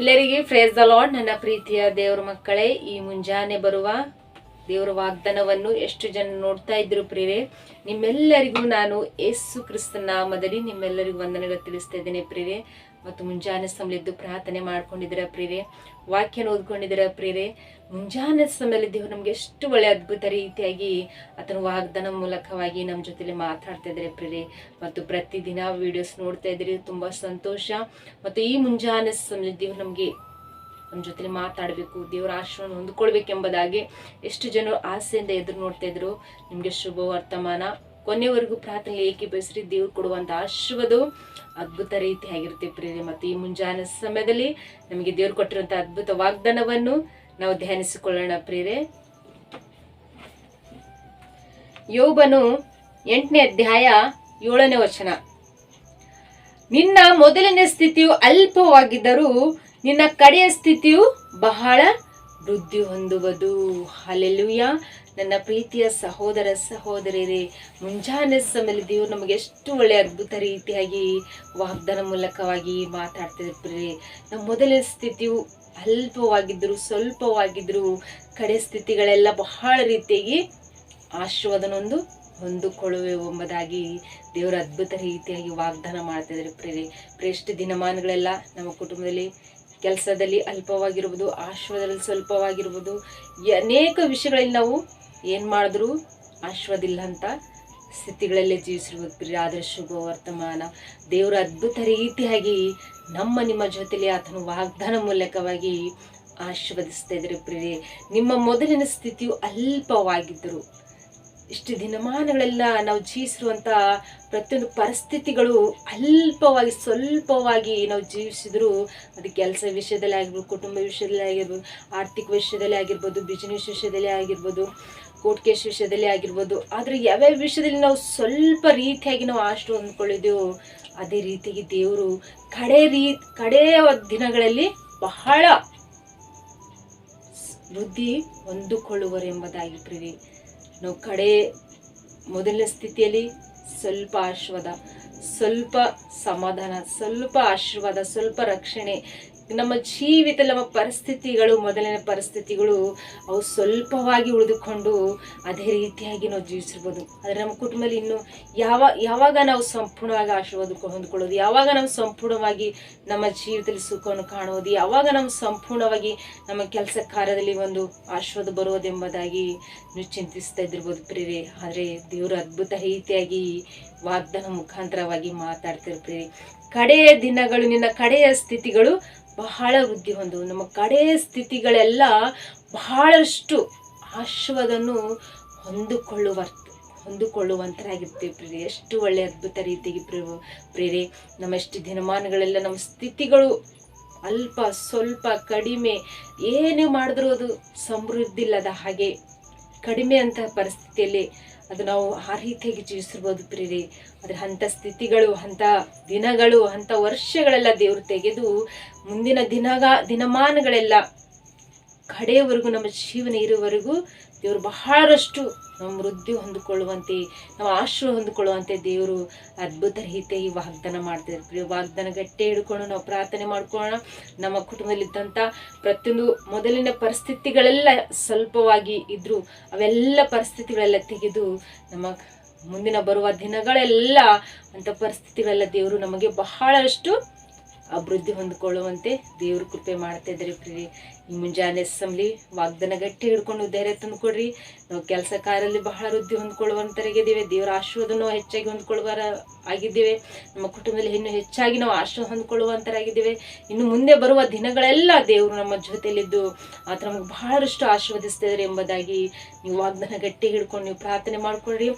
ಎಲ್ಲರಿಗೆ phrase the ನನ್ನ ಪ್ರೀತಿಯ ದೇವರ ಮಕ್ಕಳೇ ಈ ಮುಂಜಾನೆ ಬರುವ ದೇವರ ವಾಗ್ದಾನವನ್ನು ಎಷ್ಟು ಜನ ನೋಡ್ತಾ ಇದ್ರು ಪ್ರಿಯರೇ, ನಿಮ್ಮೆಲ್ಲರಿಗೂ ನಾನು ಯೇಸು ಕ್ರಿಸ್ತನ ನಾಮದಲ್ಲಿ ನಿಮ್ಮೆಲ್ಲರಿಗೂ ವಂದನೆಗಳು ತಿಳಿಸ್ತಾ ಇದ್ದೇನೆ ಪ್ರಿಯರೇ. ಮತ್ತು ಮುಂಜಾನೆ ಸಮಯದ್ದು ಪ್ರಾರ್ಥನೆ ಮಾಡ್ಕೊಂಡಿದ್ದೀರ ಪ್ರಿಯರೇ ವಾಕ್ಯನ ಓದ್ಕೊಂಡಿದ್ದೀರ ಪ್ರಿಯರೇ. ಮುಂಜಾನೆ ಸಮಯದಲ್ಲಿ ದೇವರು ನಮ್ಗೆ ಎಷ್ಟು ಒಳ್ಳೆ ಅದ್ಭುತ ರೀತಿಯಾಗಿ ಆತನ ವಾಗ್ದಾನ ಮೂಲಕವಾಗಿ ನಮ್ಮ ಜೊತೆಲಿ ಮಾತಾಡ್ತಾ ಇದ್ದಾರೆ ಪ್ರಿಯರೇ. ಮತ್ತು ಪ್ರತಿದಿನ ವಿಡಿಯೋಸ್ ನೋಡ್ತಾ ಇದ್ದೀರಿ, ತುಂಬಾ ಸಂತೋಷ. ಮತ್ತು ಈ ಮುಂಜಾನೆ ಸಮಯದಲ್ಲಿ ದೇವರು ನಮಗೆ ನಮ್ಮ ಜೊತೆಲಿ ಮಾತಾಡಬೇಕು, ದೇವರ ಆಶ್ರಮ ಹೊಂದ್ಕೊಳ್ಬೇಕೆಂಬುದಾಗಿ ಎಷ್ಟು ಜನರು ಆಸೆಯಿಂದ ಎದುರು ನೋಡ್ತಾ ಇದ್ರು. ನಿಮಗೆ ಶುಭ ವರ್ತಮಾನ. ಕೊನೆವರೆಗೂ ಪ್ರಾರ್ಥನೆ ಏಕೀಭವಿಸ್ರಿ ದೇವ್ರು ಕೊಡುವಂಥ ಆಶ್ರವದು ಅದ್ಭುತ ರೀತಿಯಾಗಿರುತ್ತೆ ಪ್ರೇರೆ ಮತ್ತು ಈ ಮುಂಜಾನೆ ಸಮಯದಲ್ಲಿ ನಮಗೆ ದೇವ್ರು ಕೊಟ್ಟಿರುವಂಥ ಅದ್ಭುತ ವಾಗ್ದಾನವನ್ನು ನಾವು ಧ್ಯಾನಿಸಿಕೊಳ್ಳೋಣ ಪ್ರೇರೆ ಯೋಬನು ಎಂಟನೇ ಅಧ್ಯಾಯ ಏಳನೇ ವಚನ. ನಿನ್ನ ಮೊದಲನೇ ಸ್ಥಿತಿಯು ಅಲ್ಪವಾಗಿದ್ದರೂ ನಿನ್ನ ಕಡೆಯ ಸ್ಥಿತಿಯು ಬಹಳ ವೃದ್ಧಿ ಹೊಂದುವುದು ಹಲೆಲುಯ್ಯ ನನ್ನ ಪ್ರೀತಿಯ ಸಹೋದರ ಸಹೋದರಿಯರೇ ಮುಂಜಾನೆ ಸಮಯದಲ್ಲಿ ದೇವರು ನಮಗೆ ಎಷ್ಟು ಒಳ್ಳೆಯ ಅದ್ಭುತ ರೀತಿಯಾಗಿ ವಾಗ್ದಾನ ಮೂಲಕವಾಗಿ ಮಾತಾಡ್ತಿರ್ತೀರಿ ನಮ್ಮ ಮೊದಲನೇ ಸ್ಥಿತಿಯು ಅಲ್ಪವಾಗಿದ್ದರು ಸ್ವಲ್ಪವಾಗಿದ್ದರು ಕಡೆ ಸ್ಥಿತಿಗಳೆಲ್ಲ ಬಹಳ ರೀತಿಯಾಗಿ ಆಶೀರ್ವಾದನೊಂದು ಹೊಂದಿಕೊಳ್ಳುವೆ ಎಂಬುದಾಗಿ ದೇವರ ಅದ್ಭುತ ರೀತಿಯಾಗಿ ವಾಗ್ದಾನ ಮಾಡ್ತಿದ್ದಾರೆ ಪ್ರೇರೆ ಪ್ರೇಷ್ಠ ದಿನಮಾನಗಳೆಲ್ಲ ನಮ್ಮ ಕುಟುಂಬದಲ್ಲಿ ಕೆಲಸದಲ್ಲಿ ಅಲ್ಪವಾಗಿರ್ಬೋದು ಆಶ್ವದಲ್ಲಿ ಸ್ವಲ್ಪವಾಗಿರ್ಬೋದು ಅನೇಕ ವಿಷಯಗಳಲ್ಲಿ ನಾವು ಏನು ಮಾಡಿದ್ರು ಆಶ್ವದಿಲ್ಲ ಅಂತ ಸ್ಥಿತಿಗಳಲ್ಲೇ ಜೀವಿಸಿರ್ಬೋದು ಆದರೆ ಶುಭ ವರ್ತಮಾನ, ದೇವರ ಅದ್ಭುತ ರೀತಿಯಾಗಿ ನಮ್ಮ, ನಿಮ್ಮ ಜೊತೆಲಿ ಆತನ ವಾಗ್ದಾನ ಮೂಲಕವಾಗಿ ಆಶೀರ್ವದಿಸ್ತಾ ಇದ್ದಾರೆ ಪ್ರಿಯೆ ನಿಮ್ಮ ಮೊದಲಿನ ಸ್ಥಿತಿಯು ಅಲ್ಪವಾಗಿದ್ದರು ಇಷ್ಟು ದಿನಮಾನಗಳೆಲ್ಲ ನಾವು ಜೀವಿಸಿರುವಂಥ ಪ್ರತಿಯೊಂದು ಪರಿಸ್ಥಿತಿಗಳು ಅಲ್ಪವಾಗಿ, ಸ್ವಲ್ಪವಾಗಿ ನಾವು ಜೀವಿಸಿದ್ರು ಅದು ಕೆಲಸ ವಿಷಯದಲ್ಲಿ ಆಗಿರ್ಬೋದು, ಕುಟುಂಬ ವಿಷಯದಲ್ಲಿ ಆಗಿರ್ಬೋದು, ಆರ್ಥಿಕ ವಿಷಯದಲ್ಲಿ ಆಗಿರ್ಬೋದು ಬಿಸಿನೆಸ್ ವಿಷಯದಲ್ಲಿ ಆಗಿರ್ಬೋದು ಕೋರ್ಟ್ ಕೇಸ್ ವಿಷಯದಲ್ಲಿ ಆಗಿರ್ಬೋದು, ಆದರೆ ಯಾವ್ಯಾವ ವಿಷಯದಲ್ಲಿ ನಾವು ಸ್ವಲ್ಪ ರೀತಿಯಾಗಿ ನಾವು ಆಶ್ರ ಅಂದ್ಕೊಳ್ಳಿದೆವೋ ಅದೇ ರೀತಿಯಾಗಿ ದೇವರು ಕಡೆ ರೀ ಕಡೆಯ ದಿನಗಳಲ್ಲಿ ಬಹಳ ಬುದ್ಧಿ ಹೊಂದಿಕೊಳ್ಳುವರೆಂಬುದಾಗಿ ಪ್ರಿರಿ ನಾವು ಕಡೆ ಮೊದಲನೇ ಸ್ಥಿತಿಯಲ್ಲಿ ಸ್ವಲ್ಪ ಆಶೀರ್ವಾದ ಸ್ವಲ್ಪ ಸಮಾಧಾನ ಸ್ವಲ್ಪ ಆಶೀರ್ವಾದ ಸ್ವಲ್ಪ ರಕ್ಷಣೆ ನಮ್ಮ ಜೀವಿತ ನಮ್ಮ ಪರಿಸ್ಥಿತಿಗಳು, ಮೊದಲಿನ ಪರಿಸ್ಥಿತಿಗಳು ಅವು ಸ್ವಲ್ಪವಾಗಿ ಉಳಿದುಕೊಂಡು ಅದೇ ರೀತಿಯಾಗಿ ನಾವು ಜೀವಿಸಿರ್ಬೋದು. ಆದರೆ ನಮ್ಮ ಕುಟುಂಬದಲ್ಲಿ ಇನ್ನು ಯಾವ, ಯಾವಾಗ ನಾವು ಸಂಪೂರ್ಣವಾಗಿ ಆಶೀರ್ವಾದ ಹೊಂದ್ಕೊಳ್ಳೋದು, ಯಾವಾಗ ನಾವು ಸಂಪೂರ್ಣವಾಗಿ ನಮ್ಮ ಜೀವಿತದಲ್ಲಿ ಸುಖವನ್ನು ಕಾಣುವುದು ಯಾವಾಗ ನಾವು ಸಂಪೂರ್ಣವಾಗಿ ನಮ್ಮ ಕೆಲಸ ಕಾರ್ಯದಲ್ಲಿ ಒಂದು ಆಶೀರ್ವಾದ ಬರುವುದೆಂಬುದಾಗಿ ನೀವು ಚಿಂತಿಸ್ತಾ ಇದ್ದಿರ್ಬೋದು ಪ್ರೇರೆ ಆದರೆ ದೇವರು ಅದ್ಭುತ ರೀತಿಯಾಗಿ ವಾಗ್ದಾನ ಮುಖಾಂತರವಾಗಿ ಮಾತಾಡ್ತಿರ್ತೀರಿ ಕಡೆಯ ದಿನಗಳು, ನಿನ್ನ ಕಡೆಯ ಸ್ಥಿತಿಗಳು ಬಹಳ ವೃದ್ಧಿ ಹೊಂದವು ನಮ್ಮ ಕಡೆ ಸ್ಥಿತಿಗಳೆಲ್ಲ ಬಹಳಷ್ಟು ಆಶ್ವದನ್ನು ಹೊಂದಿಕೊಳ್ಳುವ ಹೊಂದಿಕೊಳ್ಳುವಂತರಾಗಿರ್ತೀವಿ ಪ್ರೇರಿ ಎಷ್ಟು ಒಳ್ಳೆಯ ಅದ್ಭುತ ರೀತಿಗೆ ಪ್ರೇ ಪ್ರೇರೆ ನಮ್ಮ ಎಷ್ಟು ದಿನಮಾನಗಳೆಲ್ಲ ನಮ್ಮ ಸ್ಥಿತಿಗಳು ಅಲ್ಪ ಸ್ವಲ್ಪ ಕಡಿಮೆ, ಏನೇ ಮಾಡಿದ್ರೂ ಅದು ಸಮೃದ್ಧಿ ಇಲ್ಲದ ಹಾಗೆ ಕಡಿಮೆ ಅಂತ ಪರಿಸ್ಥಿತಿಯಲ್ಲಿ ಅದು ನಾವು ಆ ರೀತಿಯಾಗಿ ಜೀವಿಸಿರ್ಬೋದು ಪ್ರೀರಿ ಆದರೆ ಅಂಥ ಸ್ಥಿತಿಗಳು, ಅಂಥ ದಿನಗಳು, ಅಂಥ ವರ್ಷಗಳೆಲ್ಲ ದೇವರು ತೆಗೆದು ಮುಂದಿನ ದಿನಗ ದಿನಮಾನಗಳೆಲ್ಲ ಕಡೆಯವರೆಗೂ ನಮ್ಮ ಜೀವನ ಇರುವವರೆಗೂ ದೇವರು ಬಹಳಷ್ಟು ನಮ್ಮ ವೃದ್ಧಿ ಹೊಂದಿಕೊಳ್ಳುವಂತೆ ನಾವು ಆಶ್ರಯ ಹೊಂದಿಕೊಳ್ಳುವಂತೆ ದೇವರು ಅದ್ಭುತ ಈ ವಾಗ್ದಾನ ಮಾಡ್ತಿದ್ದಾರೆ. ಪ್ರಿಯ ವಾಗ್ದಾನ ಗಟ್ಟಿ ಹಿಡ್ಕೊಂಡು ನಾವು ಪ್ರಾರ್ಥನೆ ಮಾಡ್ಕೊಳ್ಳೋಣ. ನಮ್ಮ ಕುಟುಂಬದಲ್ಲಿದ್ದಂಥ ಪ್ರತಿಯೊಂದು ಮೊದಲಿನ ಪರಿಸ್ಥಿತಿಗಳೆಲ್ಲ ಸ್ವಲ್ಪವಾಗಿ ಇದ್ದರೂ ಅವೆಲ್ಲ ಪರಿಸ್ಥಿತಿಗಳೆಲ್ಲ ತೆಗೆದು ನಮ್ಮ ಮುಂದಿನ ಬರುವ ದಿನಗಳೆಲ್ಲ ಅಂಥ ಪರಿಸ್ಥಿತಿಗಳೆಲ್ಲ ದೇವರು ನಮಗೆ ಬಹಳಷ್ಟು ಅಭಿವೃದ್ಧಿ ಹೊಂದಿಕೊಳ್ಳುವಂತೆ ದೇವ್ರ ಕೃಪೆ ಮಾಡ್ತಾ ಇದ್ದಾರೆ ಪ್ರೀ ಮುಂಜಾನೆ ಅಸೆಂಬ್ಲಿ ವಾಗ್ದಾನ ಗಟ್ಟಿ ಹಿಡ್ಕೊಂಡು ಧೈರ್ಯ ತಂದುಕೊಡ್ರಿ ನಾವು ಕೆಲಸ ಕಾರ್ಯದಲ್ಲಿ ಬಹಳ ವೃದ್ಧಿ ಹೊಂದ್ಕೊಳ್ಳುವಂತರಾಗಿದ್ದೇವೆ ದೇವರ ಆಶೀರ್ವಾದನೂ ಹೆಚ್ಚಾಗಿ ಹೊಂದ್ಕೊಳ್ಳುವಾರ ಆಗಿದ್ದೇವೆ. ನಮ್ಮ ಕುಟುಂಬದಲ್ಲಿ ಇನ್ನೂ ಹೆಚ್ಚಾಗಿ ನಾವು ಆಶ್ರಯ ಹೊಂದ್ಕೊಳ್ಳುವಂತರಾಗಿದ್ದೇವೆ ಇನ್ನು ಮುಂದೆ ಬರುವ ದಿನಗಳೆಲ್ಲ ದೇವರು ನಮ್ಮ ಜೊತೆಯಲ್ಲಿದ್ದು ಆತ ನಮಗೆ ಬಹಳಷ್ಟು ಆಶೀರ್ವದಿಸ್ತಿದ್ದಾರೆ ಎಂಬುದಾಗಿ ನೀವು ವಾಗ್ದಾನ ಗಟ್ಟಿ ಹಿಡ್ಕೊಂಡು ನೀವು ಪ್ರಾರ್ಥನೆ ಮಾಡ್ಕೊಳ್ರಿ.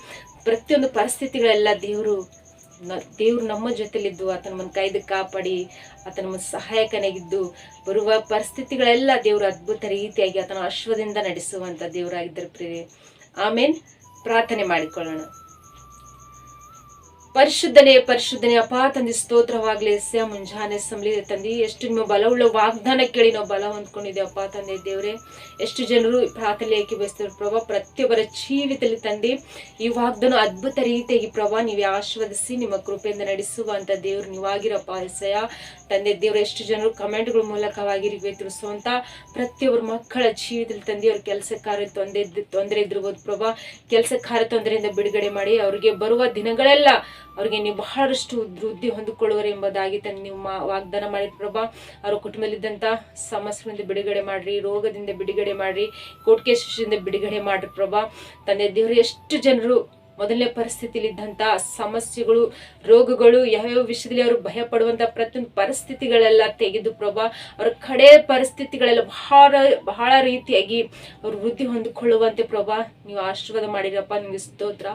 ಪ್ರತಿಯೊಂದು ಪರಿಸ್ಥಿತಿಗಳೆಲ್ಲ ದೇವರು ದೇವ್ರು ನಮ್ಮ ಜೊತೆಲಿದ್ದು, ಆತನ ನಮ್ಮನ್ನು ಕೈದು ಕಾಪಾಡಿ ಆತ ನಮ್ಮ ಸಹಾಯಕನಾಗಿದ್ದು, ಬರುವ ಪರಿಸ್ಥಿತಿಗಳೆಲ್ಲ ದೇವರು ಅದ್ಭುತ ರೀತಿಯಾಗಿ ಆತನ ಅಶ್ವದಿಂದ ನಡೆಸುವಂತ ದೇವರಾಗಿದ್ದರು ಪ್ರೇ ಆಮೇನ್ ಪ್ರಾರ್ಥನೆ ಮಾಡಿಕೊಳ್ಳೋಣ. ಪರಿಶುದ್ಧನೇ ಪರಿಶುದ್ಧನೇ ಅಪಾ ತಂದೆ, ಸ್ತೋತ್ರವಾಗ್ಲಿ ಎಸ್ಯ ಮುಂಜಾನೆ ಸಂಬಳಿ ತಂದಿ, ಎಷ್ಟು ನಿಮ್ಮ ಬಲವುಳ್ಳ ವಾಗ್ದಾನ ಕೇಳಿ ನಾವು ಬಲ ಹೊಂದ್ಕೊಂಡಿದ್ದೇವೆ, ಅಪ್ಪ ತಂದೆ, ದೇವ್ರೆ. ಎಷ್ಟು ಜನರು ಪ್ರಾರ್ಥನೆ ಏಕೆ ಬಯಸ್ತಾರೆ ಪ್ರಭಾ, ಪ್ರತಿಯೊಬ್ಬರ ಜೀವಿತದಲ್ಲಿ ತಂದಿ, ಈ ವಾಗ್ದಾನ ಅದ್ಭುತ ರೀತಿಯಾಗಿ ಪ್ರಭಾ, ನೀವೇ ಆಶೀರ್ವದಿಸಿ, ನಿಮ್ಮ ಕೃಪೆಯಿಂದ ನಡೆಸುವಂತ ದೇವ್ರು ನೀವಾಗಿರಪ್ಪ ಎಸಯ ತಂದೆ, ದೇವರು, ಎಷ್ಟು ಜನರು ಕಮೆಂಟ್ಗಳ ಮೂಲಕವಾಗಿ ನಿಮಗೆ ತಿಳಿಸುವಂತ ಪ್ರತಿಯೊಬ್ಬರ ಮಕ್ಕಳ ಜೀವಿತದಲ್ಲಿ ತಂದೆ ಅವ್ರ ಕೆಲಸ ಕಾರ್ಯ ತೊಂದರೆ ತೊಂದರೆ ಇದ್ರಬಹುದು ಪ್ರಭಾ. ಕೆಲಸ ಕಾರ್ಯ ತೊಂದರೆಯಿಂದ ಬಿಡುಗಡೆ ಮಾಡಿ ಅವರಿಗೆ ಬರುವ ದಿನಗಳೆಲ್ಲ ಅವ್ರಿಗೆ ನೀವು ಬಹಳಷ್ಟು ವೃದ್ಧಿ ಹೊಂದಿಕೊಳ್ಳುವರು ಎಂಬುದಾಗಿ ತನ್ನ ನೀವು ಮಾ, ವಾಗ್ದಾನ ಮಾಡಿ ಪ್ರಭಾ. ಅವರ ಕುಟುಂಬದಲ್ಲಿದ್ದಂಥ ಸಮಸ್ಯೆಗಳಿಂದ ಬಿಡುಗಡೆ ಮಾಡ್ರಿ, ರೋಗದಿಂದ ಬಿಡುಗಡೆ ಮಾಡ್ರಿ ಕೇಸಿಂದ ಬಿಡುಗಡೆ ಮಾಡ್ರಿ ಪ್ರಭಾ. ತಂದೆ, ದೇವರು, ಎಷ್ಟು ಜನರು ಮೊದಲನೇ ಪರಿಸ್ಥಿತಿಲಿ ಇದ್ದಂಥ ಸಮಸ್ಯೆಗಳು, ರೋಗಗಳು, ಯಾವ್ಯಾವ ವಿಷಯದಲ್ಲಿ ಅವರು ಭಯ ಪಡುವಂಥ ಪ್ರತಿಯೊಂದು ಪರಿಸ್ಥಿತಿಗಳೆಲ್ಲ ತೆಗೆದು ಪ್ರಭಾ, ಅವರ ಕಡೆ ಪರಿಸ್ಥಿತಿಗಳೆಲ್ಲ ಬಹಳ ಬಹಳ ರೀತಿಯಾಗಿ ಅವರು ವೃದ್ಧಿ ಹೊಂದಿಕೊಳ್ಳುವಂತೆ ಪ್ರಭಾ, ನೀವು ಆಶೀರ್ವಾದ ಮಾಡಿರಪ್ಪ, ನಿಮಗೆ ಸ್ತೋತ್ರ.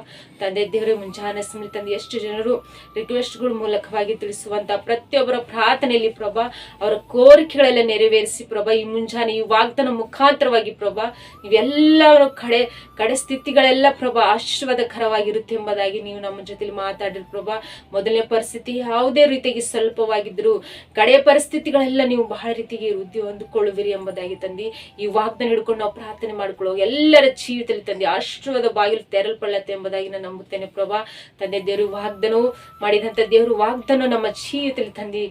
ತಂದೆ ದೇವರೇ, ಮುಂಜಾನೆ ಸಮಯ ತಂದೆ ಎಷ್ಟು ಜನರು ರಿಕ್ವೆಸ್ಟ್ಗಳ ಮೂಲಕವಾಗಿ ತಿಳಿಸುವಂತ ಪ್ರತಿಯೊಬ್ಬರ ಪ್ರಾರ್ಥನೆಯಲ್ಲಿ ಪ್ರಭಾ, ಅವರ ಕೋರಿಕೆಗಳೆಲ್ಲ ನೆರವೇರಿಸಿ ಪ್ರಭಾ, ಈ ಮುಂಜಾನೆ ಈ ವಾಗ್ದಾನ ಮುಖಾಂತರವಾಗಿ ಪ್ರಭಾ ಇವೆಲ್ಲವರ ಕಡೆ ಕಡೆ ಸ್ಥಿತಿಗಳೆಲ್ಲ ಪ್ರಭಾ ಆಶೀರ್ವಾದಕರವಾಗಿರುತ್ತೆ ಎಂಬುದಾಗಿ ನೀವು ನಮ್ಮ ಜೊತೆಲಿ ಮಾತಾಡಿರಿ ಪ್ರಭಾ. ಮೊದಲನೇ ಪರಿಸ್ಥಿತಿ ಯಾವುದೇ ರೀತಿಯಾಗಿ ಸ್ವಲ್ಪವಾಗಿದ್ರು ಕಡೆಯ ಪರಿಸ್ಥಿತಿಗಳೆಲ್ಲ ನೀವು ಬಹಳ ರೀತಿಗೆ ವೃದ್ಧಿ ಹೊಂದಿಕೊಳ್ಳುವಿರಿ ಎಂಬುದಾಗಿ ತಂದಿ, ಈ ವಾಗ್ದಾನ ಹಿಡ್ಕೊಂಡು ನಾವು ಪ್ರಾರ್ಥನೆ ಮಾಡ್ಕೊಳ್ಳೋ ಎಲ್ಲರ ಜೀವಿತದಲ್ಲಿ ತಂದೆ, ಆಶೀರ್ವಾದ ಬಾಗಿಲು ತೆರಲ್ಪಡತ್ತೆ ಎಂಬುದಾಗಿ ನಾನು ನಂಬುತ್ತೇನೆ ಪ್ರಭಾ. ತಂದೆ, ದೇವರು ವಾಗ್ದಾನವು ಮಾಡಿದಂಥ ದೇವರು ವಾಗ್ದಾನ ನಮ್ಮ ಜೀವಿತದಲ್ಲಿ ತಂದಿ,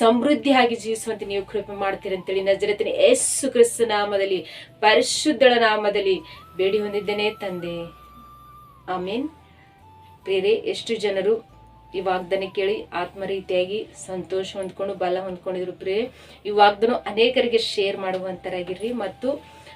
ಸಮೃದ್ಧಿಯಾಗಿ ಜೀವಿಸುವಂತೆ ನೀವು ಕೃಪೆ ಮಾಡ್ತೀರಿ ಅಂತೇಳಿ ನಜರತಿನ ಯೇಸು ಕ್ರಿಸ್ತ ನಾಮದಲ್ಲಿ, ಪರಿಶುದ್ಧಳ ನಾಮದಲ್ಲಿ ಬೇಡಿ ಹೊಂದಿದ್ದೇನೆ ತಂದೆ. ಆಮೇನ್. ಬೇರೆ ಎಷ್ಟು ಜನರು ಈ ವಾಗ್ದಾನ ಕೇಳಿ ಆತ್ಮರೀತಿಯಾಗಿ ಸಂತೋಷ ಹೊಂದ್ಕೊಂಡು ಬಲ ಹೊಂದ್ಕೊಂಡಿದ್ರು ಪ್ರೇರೆ ಈ ವಾಗ್ದಾನ ಅನೇಕರಿಗೆ ಶೇರ್ ಮಾಡುವಂತರಾಗಿರ್ರಿ ಮತ್ತು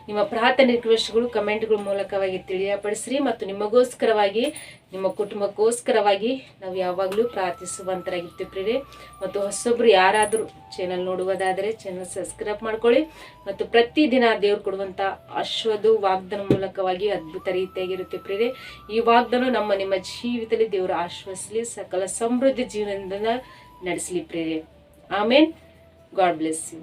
ನಿಮ್ಮ ಪ್ರಾರ್ಥನೆ ರಿಕ್ವೆಸ್ಟ್ಗಳು, ಕಮೆಂಟ್ಗಳ ಮೂಲಕವಾಗಿ ತಿಳಿಯಪಡಿಸ್ರಿ ಮತ್ತು ನಿಮಗೋಸ್ಕರವಾಗಿ, ನಿಮ್ಮ ಕುಟುಂಬಕ್ಕೋಸ್ಕರವಾಗಿ ನಾವು ಯಾವಾಗಲೂ ಪ್ರಾರ್ಥಿಸುವಂತರಾಗಿರ್ತೀವಿ ಪ್ರಿಯೆ ಮತ್ತು ಹೊಸೊಬ್ರು ಯಾರಾದರೂ ಚಾನಲ್ ನೋಡುವುದಾದರೆ ಚಾನಲ್ ಸಬ್ಸ್ಕ್ರೈಬ್ ಮಾಡ್ಕೊಳ್ಳಿ ಮತ್ತು ಪ್ರತಿದಿನ ದೇವ್ರು ಕೊಡುವಂಥ ಅಶ್ವದು ವಾಗ್ದಾನ ಮೂಲಕವಾಗಿ ಅದ್ಭುತ ರೀತಿಯಾಗಿರುತ್ತೆ ಪ್ರಿಯೆ ಈ ವಾಗ್ದಾನ ನಮ್ಮ ನಿಮ್ಮ ಜೀವಿತದಲ್ಲಿ ದೇವರು ಆಶ್ವಾಸಲಿ, ಸಕಲ ಸಮೃದ್ಧಿ ಜೀವನದಿಂದ ನಡೆಸಲಿ ಪ್ರೇರೆ ಆಮೇನ್. God bless you.